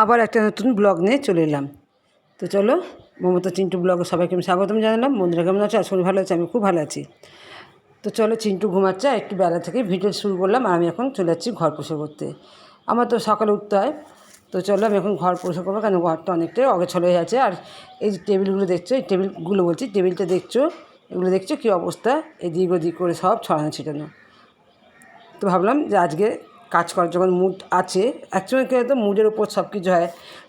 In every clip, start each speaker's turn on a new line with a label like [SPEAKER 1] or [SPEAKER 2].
[SPEAKER 1] আবার একটা নতুন ব্লগ নিয়ে চলে এলাম। তো চলো, মমতা চিন্টু ব্লগে সবাইকে আমি স্বাগতম জানালাম। বন্ধুরা কেমন আছে? শরীর ভালো আছে, আমি খুব ভালো আছি। তো চলো, চিন্টু ঘুমাচ্ছে একটু বেলা থেকে ভিডিও শুরু করলাম, আর আমি এখন চলে যাচ্ছি ঘর পরিষ্কার করতে। আমার তো সকালে উঠতে হয়। তো চলো, আমি এখন ঘর পরিষ্কার করব, কেন ঘরটা অনেকটাই অগেছল হয়ে আছে। আর এই যে টেবিলগুলো দেখছ, এই টেবিলগুলো বলছি, টেবিলটা দেখছ? এগুলো দেখছ? কী অবস্থা? এই দিক ওদিক করে সব ছড়ানো ছিটানো। তো ভাবলাম যে আজকে কাজ করার, যখন মুড আছে অ্যাকচুয়ালি কী হয়তো মুডের উপর সব কিছু হয়।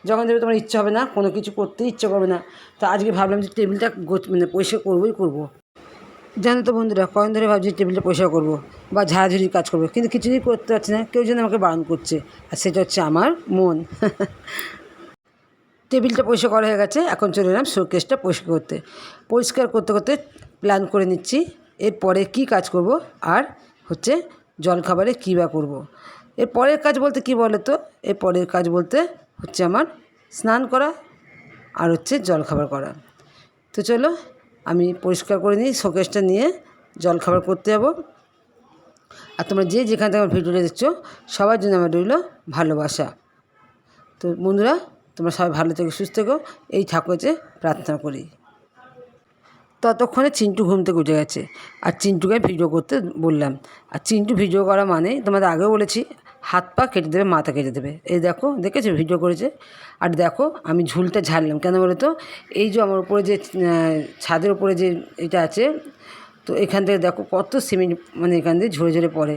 [SPEAKER 1] যখন দেখবে তোমার ইচ্ছা হবে না, কোনো কিছু করতে ইচ্ছে করবে না, তো আজকে ভাবলাম যে টেবিলটা মানে পরিষ্কার করবোই করব। জানো তো বন্ধুরা কয়েন ধরে ভাবছি টেবিলটা পরিষ্কার করব বা ঝাড়াঝুড়ির কাজ করব, কিন্তু কিছুই করতে পারছি না, কেউ যেন আমাকে বারণ করছে, আর সেটা হচ্ছে আমার মন। টেবিলটা পরিষ্কার করা হয়ে গেছে, এখন চলে এলাম শোকেসটা পরিষ্কার করতে। পরিষ্কার করতে করতে প্ল্যান করে নিচ্ছি, এরপরে কি কাজ করব, আর হচ্ছে জলখাবারে কী বা করব। এর পরের কাজ বলতে কি বলে তো? এর পরের কাজ বলতে হচ্ছে আমার স্নান করা আর হচ্ছে জলখাবার করা। তো চলো আমি পরিষ্কার করে নিই, শোকেসটা নিয়ে জলখাবার করতে যাব। আর তোমরা যে যেখান থেকে আমার ভিডিওটা দেখছ, সবার জন্য আমার রইল ভালোবাসা। তো বন্ধুরা, তোমরা সবাই ভালো থেকে, সুস্থ থেকো। এই ঠাকুরকে প্রার্থনা করি। ততক্ষণে চিন্টু ঘুম থেকে উঠে গেছে। আর চিন্টুকে ভিডিও করতে বললাম। আর চিন্টু ভিডিও করা মানে তোমাদের আগেও বলেছি, হাত পা কেটে দেবে, মাথা কেটে দেবে। এই দেখো, দেখেছ? ভিডিও করেছে। আর দেখো, আমি ঝুলটা ঝাড়লাম। কেন বলো তো? এই যে আমার উপরে যে ছাদের উপরে যে এটা আছে তো এখান থেকে দেখো কত সিমেন্ট মানে এখান দিয়ে ঝরে ঝরে পড়ে।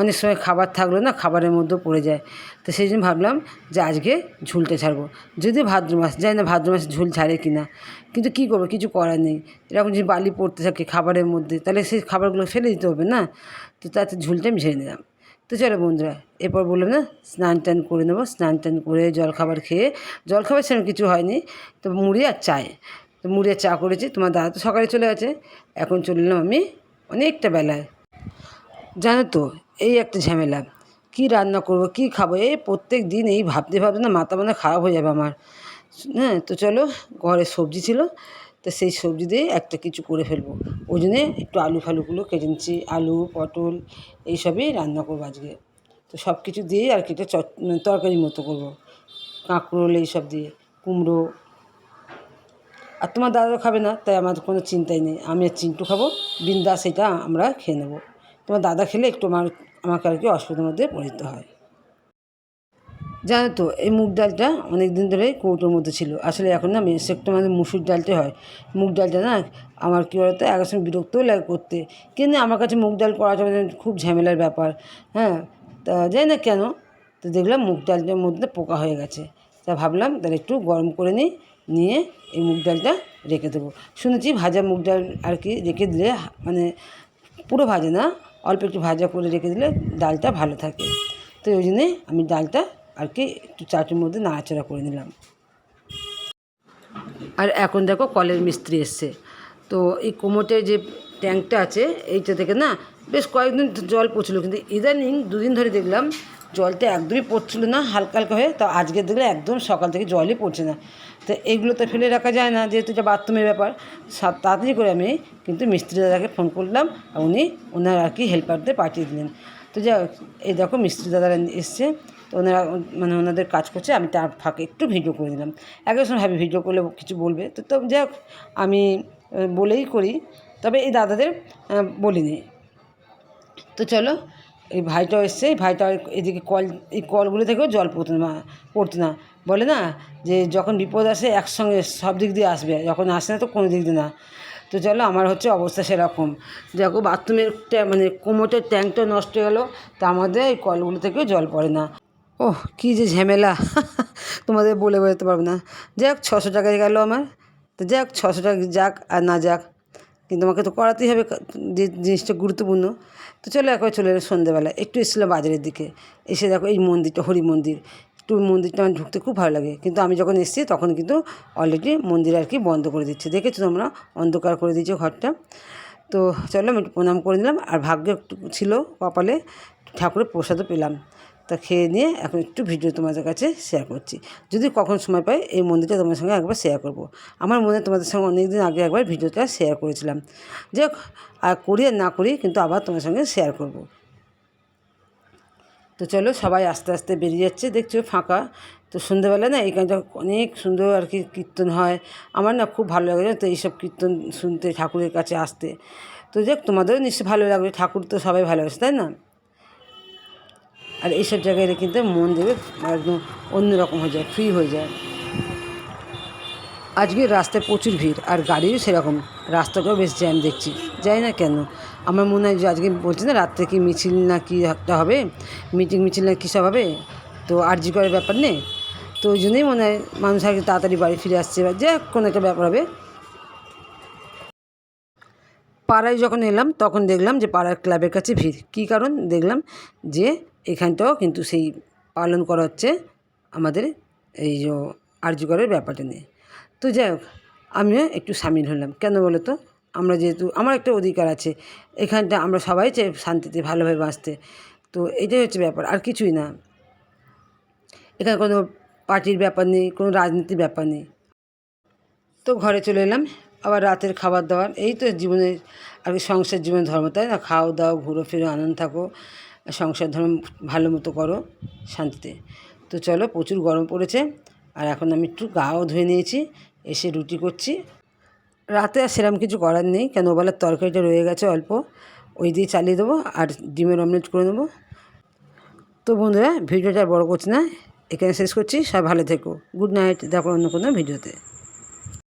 [SPEAKER 1] অনেক সময় খাবার থাকল না খাবারের মধ্যেও পড়ে যায়। তো সেই জন্য ভাবলাম যে আজকে ঝুলটা ছাড়বো। যদি ভাদ্র মাস যাই না ভাদ্র মাসে ঝুল ছাড়ে কি না। কিন্তু কী করব? কিছু করার নেই। এরকম যদি বালি পড়তে থাকে খাবারের মধ্যে, তাহলে সেই খাবারগুলো ফেলে দিতে হবে না? তো তাতে ঝুলটা আমি ঝেড়ে নিলাম। তো চলো বন্ধুরা, এরপর বললাম না, স্নান টান করে নেব। স্নান টান করে জলখাবার খেয়ে, জলখাবার সেরকম কিছু হয়নি। তো মুড়ি আর চায়। তো মুড়ি চা করেছি, তোমার দাদা তো সকালে চলে গেছে। এখন চলে এলাম আমি অনেকটা বেলায়। জানো তো, এই একটা ঝামেলা। কি রান্না করব, কি খাব, এই প্রত্যেক দিন এই ভাবতে ভাবতে না মাথা মানে খারাপ হয়ে যাবে আমার। হ্যাঁ তো চলো ঘরে সবজি ছিল, তো সেই সবজি দিয়ে একটা কিছু করে ফেলব। ওই জন্যে একটু আলু ফালুগুলো কেটে নিচ্ছি, আলু, পটল এইসবই রান্না করব আজকে। তো সব কিছু দিয়েই আর কি একটা চট তরকারির মতো করব। কাঁকরোল এইসব দিয়ে, কুমড়ো আর তোমার দাদা খাবে না, তাই আমার কোনো চিন্তাই নেই। আমি আর চিন্টু খাব, বিন্দাস এটা আমরা খেয়ে নেব। তোমার দাদা খেলে একটু আমার, আমাকে আর কি অসুবিধার মধ্যে পড়তে হয়। জানো তো, এই মুগ ডালটা অনেক দিন ধরে কৌটোর মধ্যে ছিল। আসলে এখন না একটু আমাদের মুসুর ডালটা হয়। মুগ ডালটা না আমার কী বলতো এক সময় বিরক্তও লাগে করতে। কিন্তু আমার কাছে মুগ ডাল করা যাবে খুব ঝামেলার ব্যাপার। হ্যাঁ তা জানি না কেন। তো দেখলাম মুগ ডালটার মধ্যে পোকা হয়ে গেছে। তা ভাবলাম তাহলে একটু গরম করে নিই। নিয়ে এই মুগ ডালটা রেখে দেবো। শুনেছি ভাজা মুগ ডাল আর কি রেখে দিলে মানে পুরো ভাজা না, অল্প একটু ভাজা করে রেখে দিলে ডালটা ভালো থাকে। তো ওই জন্যে আমি ডালটা আর কি একটু চাটুর মধ্যে নাড়াচাড়া করে নিলাম। আর এখন দেখো কলের মিস্ত্রি এসছে। তো এই কোমোটের যে ট্যাঙ্কটা আছে, এইটা থেকে না বেশ কয়েকদিন জল পড়ছিল, কিন্তু ইদানিং দুদিন ধরে দেখলাম জলটা একদমই পড়ছিল না, হালকা হালকা হয়ে, তো আজকে দেখলে একদম সকাল থেকে জলই পড়ছে না। তো এইগুলো তো ফেলে রাখা যায় না, যেহেতু এটা বাথরুমের ব্যাপার তাড়াতাড়ি করে আমি কিন্তু মিস্ত্রি দাদাকে ফোন করলাম, আর উনি ওনার আর কি হেল্পারদের পাঠিয়ে দিলেন। তো যা এই দেখো মিস্ত্রি দাদারা এসছে, তো ওনারা মানে ওনাদের কাজ করছে, আমি তার ফাঁকে একটু ভিডিও করে দিলাম একই সময় ভাবি ভিডিও করলে কিছু বলবে। তো তো যাই হোক, আমি বলেই করি, তবে এই দাদাদের বলিনি। তো চলো, এই ভাইটাও এসছে, এই ভাইটা এদিকে কল, এই কলগুলো থেকেও জল পড়তো না পড়তো না। বলে না যে যখন বিপদ আসে একসঙ্গে সব দিক দিয়ে আসবে, যখন আসে না তো কোনো দিক দিয়ে না। তো চলো, আমার হচ্ছে অবস্থা সেরকম। দেখো বাথরুমের মানে কোমোটের ট্যাঙ্কটা নষ্ট হয়ে গেলো তার মধ্যে এই কলগুলো থেকেও জল পড়ে না। ওহ, কী যে ঝামেলা। তোমাদের বলে বোঝাতে পারব না। যাক, ছশো টাকায় গেলো আমার। তো যাক, ছশো টাকা যাক আর না যাক। কিন্তু আমাকে তো করাতেই হবে যে জিনিসটা গুরুত্বপূর্ণ। তো চলো একবার চলে এলো সন্ধ্যেবেলা একটু এসেছিল বাজারের দিকে। এসে দেখো এই মন্দিরটা, হরি মন্দির। একটু মন্দিরটা আমার ঢুকতে খুব ভালো লাগে। কিন্তু আমি যখন এসেছি তখন কিন্তু অলরেডি মন্দির আর কি বন্ধ করে দিচ্ছে। দেখেছ তোমরা? অন্ধকার করে দিয়েছ ঘরটা। তো চলো আমি একটু প্রণাম করে নিলাম। আর ভাগ্য একটু ছিল কপালে। ঠাকুরের প্রসাদও পেলাম। তা খেয়ে নিয়ে এখন একটু ভিডিও তোমাদের কাছে শেয়ার করছি। যদি কখন সময় পাই, এই মন্দিরটা তোমাদের সঙ্গে একবার শেয়ার করব। আমার মনে তোমাদের সঙ্গে অনেক দিন আগে একবার ভিডিওটা শেয়ার করেছিলাম। যে আর করি আর না করি কিন্তু আবার তোমার সঙ্গে শেয়ার করব। তো চলো, সবাই আস্তে আস্তে বেরিয়ে যাচ্ছে, দেখছ ফাঁকা। তো সন্ধ্যেবেলা না এখানটা অনেক সুন্দর আর কি কীর্তন হয়। আমার না খুব ভালো লাগে তো এইসব কীর্তন শুনতে, ঠাকুরের কাছে আসতে। তো যাক তোমাদেরও নিশ্চয়ই ভালো লাগবে, ঠাকুর তো সবাই ভালোবাসে, তাই না? আর এইসব জায়গায় এলে কিন্তু মন দেবে একদম অন্যরকম হয়ে যায় ফ্রি হয়ে যায়। আজকে রাস্তায় প্রচুর ভিড় আর গাড়িও সেরকম রাস্তাটাও বেশ জ্যাম দেখছি। যাই না কেন, আমার মনে হয় যে আজকে বলছি না রাত্রে কি মিছিল না কি একটা হবে মিটিং মিছিল না কী সব হবে, তো আরজি করার ব্যাপার নেই। তো ওই জন্যই মনে হয় মানুষ আগে তাড়াতাড়ি বাড়ি ফিরে আসছে, বা যে কোনো একটা ব্যাপার হবে। পাড়ায় যখন এলাম, তখন দেখলাম যে পাড়ার ক্লাবের কাছে ভিড়। কী কারণ? দেখলাম যে এখানটাও কিন্তু সেই পালন করা হচ্ছে আমাদের এই যে আরজিকরের ব্যাপারটা নিয়ে। তো যাই হোক, আমিও একটু সামিল হলাম। কেন বলো তো? আমরা যেহেতু, আমার একটা অধিকার আছে। এখানটা আমরা সবাই চাই শান্তিতে, ভালোভাবে বাঁচতে। তো এটাই হচ্ছে ব্যাপার, আর কিছুই না। এখানে কোনো পার্টির ব্যাপার নেই, কোনো রাজনীতির ব্যাপার নেই। তো ঘরে চলে এলাম। আবার রাতের খাবার দাবার, এই তো জীবনের আর কি সংসার জীবনের ধর্ম, তাই না? খাও, দাও, ঘুরো, ফিরো, আনন্দ থাকো, সংসার ধর্ম ভালো মতো করো, শান্তিতে। তো চলো, প্রচুর গরম পড়েছে, আর এখন আমি একটু গাও ধুয়ে নিয়েছি, এসে রুটি করছি। রাতে আর সেরকম কিছু করার নেই, কেন ওবেলার তরকারিটা রয়ে গেছে অল্প, ওই দিয়ে চালিয়ে দেবো আর ডিমের অমলেট করে নেব। তো বন্ধুরা, ভিডিওটা বড় করছি না, এখানে শেষ করছি সব ভালো থেকো, গুড নাইট, দেখো অন্য কোনো ভিডিওতে।